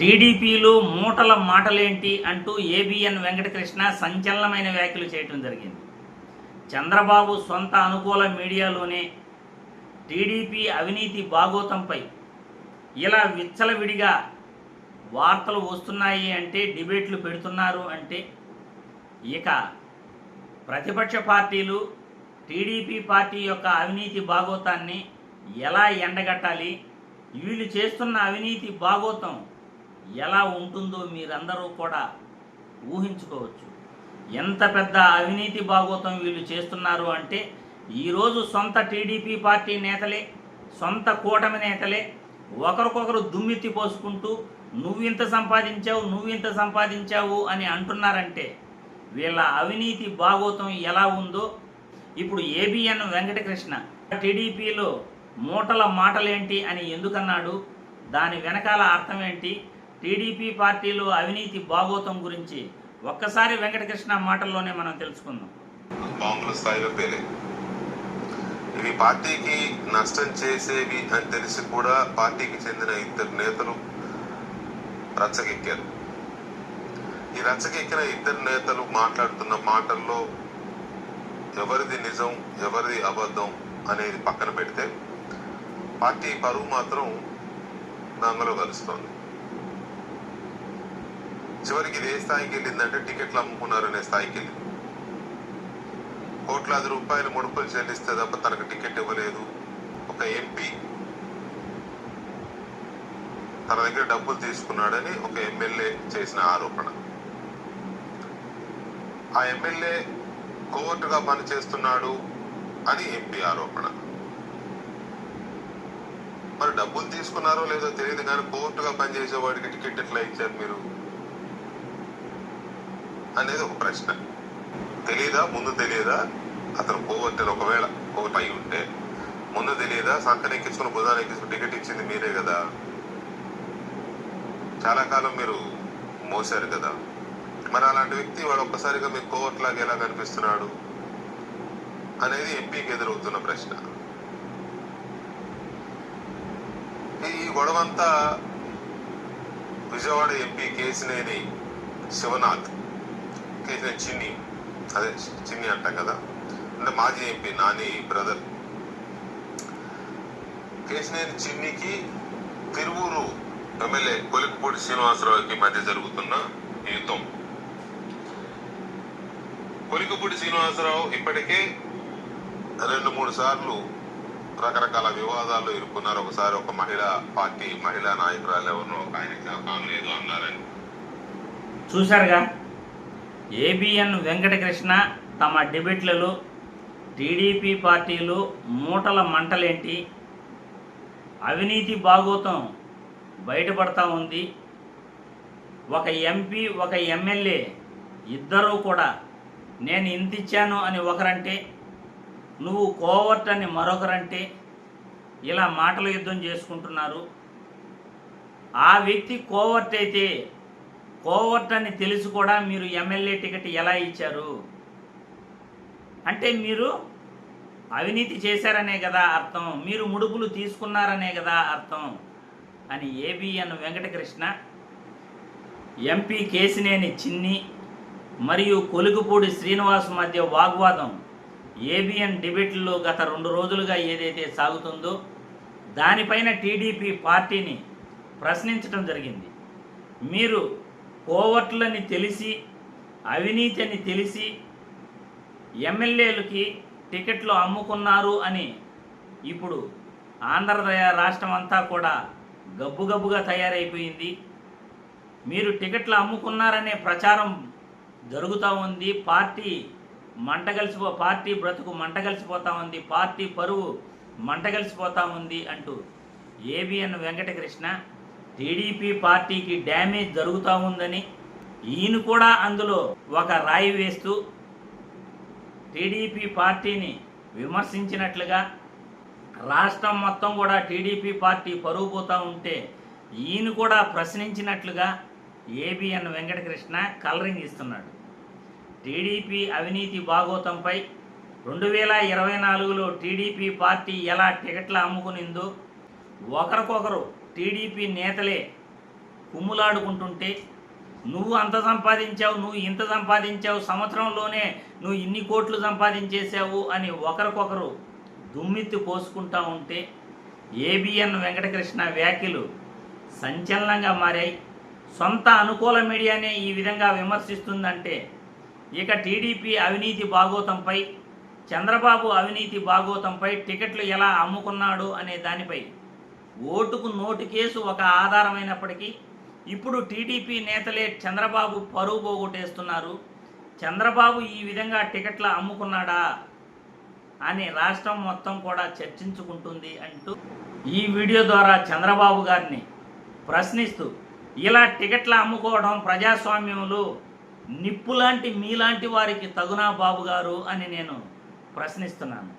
టీడీపీలో మూటల మాటలేంటి అంటూ ఏబిఎన్ వెంకటకృష్ణ సంచలనమైన వ్యాఖ్యలు చేయటం జరిగింది. చంద్రబాబు సొంత అనుకూల మీడియాలోనే టీడీపీ అవినీతి బాగోతంపై ఇలా విచ్చలవిడిగా వార్తలు వస్తున్నాయి అంటే డిబేట్లు పెడుతున్నారు అంటే ఇక ప్రతిపక్ష పార్టీలు టీడీపీ పార్టీ యొక్క అవినీతి బాగోతాన్ని ఎలా ఎండగట్టాలి? వీళ్ళు చేస్తున్న అవినీతి బాగోతం ఎలా ఉంటుందో మీరందరూ కూడా ఊహించుకోవచ్చు. ఎంత పెద్ద అవినీతి భాగోతం వీళ్ళు చేస్తున్నారు అంటే ఈరోజు సొంత టీడీపీ పార్టీ నేతలే సొంత కూటమి నేతలే ఒకరికొకరు దుమ్మెత్తి పోసుకుంటూ నువ్వింత సంపాదించావు నువ్వింత సంపాదించావు అని అంటున్నారంటే వీళ్ళ అవినీతి భాగోతం ఎలా ఉందో ఇప్పుడు ఏబిఎన్ వెంకటకృష్ణ టీడీపీలో మూటల మాటలేంటి అని ఎందుకన్నాడు? దాని వెనకాల అర్థం ఏంటి? టీడీపీ పార్టీలో అవినీతి బాగోతం గురించి ఒక్కసారి వెంకటకృష్ణ మాటల్లోనే మనం తెలుసుకుందాం. బాంబుల స్థాయిలో పేరే ఇవి పార్టీకి నష్టం చేసేవి అని తెలిసి కూడా పార్టీకి చెందిన ఇద్దరు నేతలు రచ్చకెక్కారు ఈ రచ్చకెక్కిన ఇద్దరు నేతలు మాట్లాడుతున్న మాటల్లో ఎవరిది నిజం ఎవరిది అబద్ధం అనేది పక్కన పెడితే పార్టీ పరువు మాత్రం దానిలో కలుస్తోంది. చివరికి ఇది ఏ స్థాయికి వెళ్ళిందంటే టికెట్లు అమ్ముకున్నారనే స్థాయికి వెళ్ళింది. కోట్లాది రూపాయలు ముడుపులు చెల్లిస్తే తప్ప తనకు టికెట్ ఇవ్వలేదు. ఒక ఎంపీ తన దగ్గర డబ్బులు తీసుకున్నాడని ఒక ఎమ్మెల్యే చేసిన ఆరోపణ. ఆ ఎమ్మెల్యే కోర్టుగా పనిచేస్తున్నాడు అని ఎంపీ ఆరోపణ. మరి డబ్బులు తీసుకున్నారో లేదో తెలియదు కానీ కోర్టుగా పనిచేసేవాడికి టికెట్ ఎట్లా ఇచ్చారు మీరు? అనేది ఒక ప్రశ్న. తెలియదా ముందు తెలియదా అతను కోవర్టెలు ఒకవేళ కోర్టు అయి ఉంటే. ముందు తెలియదా సంకన ఎక్కించుకుని బుధాన్ని ఎక్కించుకుని టికెట్ ఇచ్చింది మీరే కదా. చాలా కాలం మీరు మోసారు కదా. మరి అలాంటి వ్యక్తి వాడు ఒక్కసారిగా మీకు కోవర్ట్ లాగా ఎలా కనిపిస్తున్నాడు? అనేది ఎంపీకి ఎదురవుతున్న ప్రశ్న. ఈ గొడవంతా విజయవాడ ఎంపీ కేసినేని శివనాథ్ కేసినేని చిన్ని అదే చిన్ని అంటాం కదా అంటే మాజీ ఎంపీ నాని బ్రదర్. కేసినేని చిన్నికి తిరువూరు ఎమ్మెల్యే కొలికపూడి శ్రీనివాసరావుకి మధ్య జరుగుతున్న యుద్ధం. కొలికపూడి శ్రీనివాసరావు ఇప్పటికే రెండు మూడు సార్లు రకరకాల వివాదాలు ఇరుక్కున్నారు. ఒకసారి ఒక మహిళా పార్టీ మహిళా నాయకురాలు ఎవరినో ఒక ఆయనకి లేదు అన్నారని. చూశారుగా? ఏబిఎన్ వెంకటకృష్ణ తమ డిబేట్లలో టీడీపీ పార్టీలో మూటల మంటలేంటి? అవినీతి భాగోతం బయటపడతా ఉంది. ఒక ఎంపీ ఒక ఎమ్మెల్యే ఇద్దరూ కూడా నేను ఇంత ఇచ్చాను అని ఒకరంటే నువ్వు కోవర్ట్ అని మరొకరంటే ఇలా మాటల యుద్ధం చేసుకుంటున్నారు. ఆ వ్యక్తి కోవర్ట్ అయితే కోవర్ట్ అని తెలిసి కూడా మీరు ఎమ్మెల్యే టికెట్ ఎలా ఇచ్చారు? అంటే మీరు అవినీతి చేశారనే కదా అర్థం మీరు ముడుపులు తీసుకున్నారనే కదా అర్థం అని ఏబిఎన్ వెంకటకృష్ణ ఎంపీ కేసినేని చిన్ని మరియు కొలుగుపూడి శ్రీనివాస్ మధ్య వాగ్వాదం ఏబిఎన్ డిబేట్లో గత రెండు రోజులుగా ఏదైతే సాగుతుందో దానిపైన టీడీపీ పార్టీని ప్రశ్నించడం జరిగింది. మీరు కోవట్లని తెలిసి అవినీతి అని తెలిసి ఎమ్మెల్యేలకి టికెట్లు అమ్ముకున్నారు అని ఇప్పుడు ఆంధ్రప్రదేశ్ రాష్ట్రం అంతా కూడా గబ్బుగబ్బుగా తయారైపోయింది. మీరు టికెట్లు అమ్ముకున్నారనే ప్రచారం జరుగుతూ ఉంది. పార్టీ మంటగలిసిపో పార్టీ బ్రతుకు మంటగలిసిపోతా ఉంది. పార్టీ పరువు మంటగలిసిపోతా ఉంది అంటూ ఏబిఎన్ వెంకటకృష్ణ టీడీపీ పార్టీకి డ్యామేజ్ జరుగుతూ ఉందని ఈయన కూడా అందులో ఒక రాయి వేస్తూ టీడీపీ పార్టీని విమర్శించినట్లుగా రాష్ట్రం మొత్తం కూడా టీడీపీ పార్టీ పరువు పోతూ ఉంటే ఈయన కూడా ప్రశ్నించినట్లుగా ఏబిఎన్ వెంకటకృష్ణ కలరింగ్ ఇస్తున్నాడు. టీడీపీ అవినీతి భాగోతంపై రెండు వేల ఇరవై నాలుగులో టీడీపీ పార్టీ ఎలా టికెట్లు అమ్ముకునిందో ఒకరికొకరు టీడీపీ నేతలే కుమ్ములాడుకుంటుంటే నువ్వు అంత సంపాదించావు నువ్వు ఇంత సంపాదించావు సంవత్సరంలోనే నువ్వు ఇన్ని కోట్లు సంపాదించేశావు అని ఒకరికొకరు దుమ్మెత్తి పోసుకుంటా ఉంటే ఏబిఎన్ వెంకటకృష్ణ వ్యాఖ్యలు సంచలనంగా మారాయి. సొంత అనుకూల మీడియానే ఈ విధంగా విమర్శిస్తుందంటే ఇక టీడీపీ అవినీతి బాగోతంపై చంద్రబాబు అవినీతి బాగోతంపై టికెట్లు ఎలా అమ్ముకున్నాడు అనే దానిపై ఓటుకు నోటు కేసు ఒక ఆధారమైనప్పటికీ ఇప్పుడు టీడీపీ నేతలే చంద్రబాబు పరువు పోగొట్టేస్తున్నారు. చంద్రబాబు ఈ విధంగా టికెట్ల అమ్ముకున్నాడా అని రాష్ట్రం మొత్తం కూడా చర్చించుకుంటుంది అంటూ ఈ వీడియో ద్వారా చంద్రబాబు గారిని ప్రశ్నిస్తూ ఇలా టికెట్ల అమ్ముకోవడం ప్రజాస్వామ్యంలో నిప్పులాంటి మీలాంటి వారికి తగునా బాబు గారు అని నేను ప్రశ్నిస్తున్నాను.